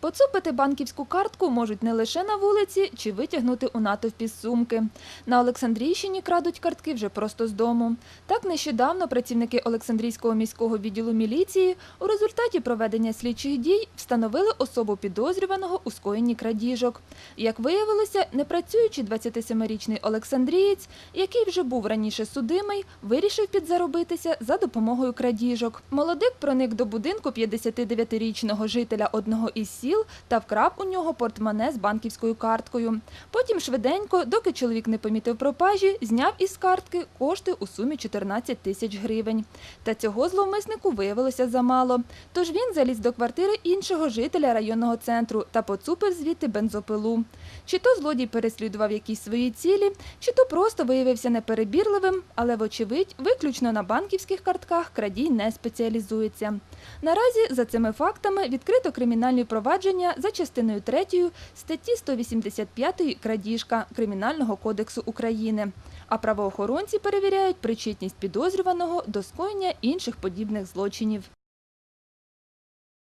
Поцупити банківську картку можуть не лише на вулиці чи витягнути у натовпі з сумки. На Олександрійщині крадуть картки вже просто з дому. Так нещодавно працівники Олександрійського міського відділу міліції у результаті проведення слідчих дій встановили особу підозрюваного у скоєнні крадіжок. Як виявилося, непрацюючий 27-річний Олександрієць, який вже був раніше судимий, вирішив підзаробитися за допомогою крадіжок. Молодик проник до будинку 59-річного жителя одного із сіл та вкрав у нього портмоне з банківською карткою. Потім швиденько, доки чоловік не помітив пропажі, зняв із картки кошти у сумі 14 тисяч гривень. Та цього зловмиснику виявилося замало. Тож він заліз до квартири іншого жителя районного центру та поцупив звідти бензопилу. Чи то злодій переслідував якісь свої цілі, чи то просто виявився неперебірливим, але, вочевидь, виключно на банківських картках крадій не спеціалізується. Наразі за цими фактами відкрито кримінальні провадження за частиною 3 статті 185 крадіжка Кримінального кодексу України. А правоохоронці перевіряють причетність підозрюваного до скоєння інших подібних злочинів.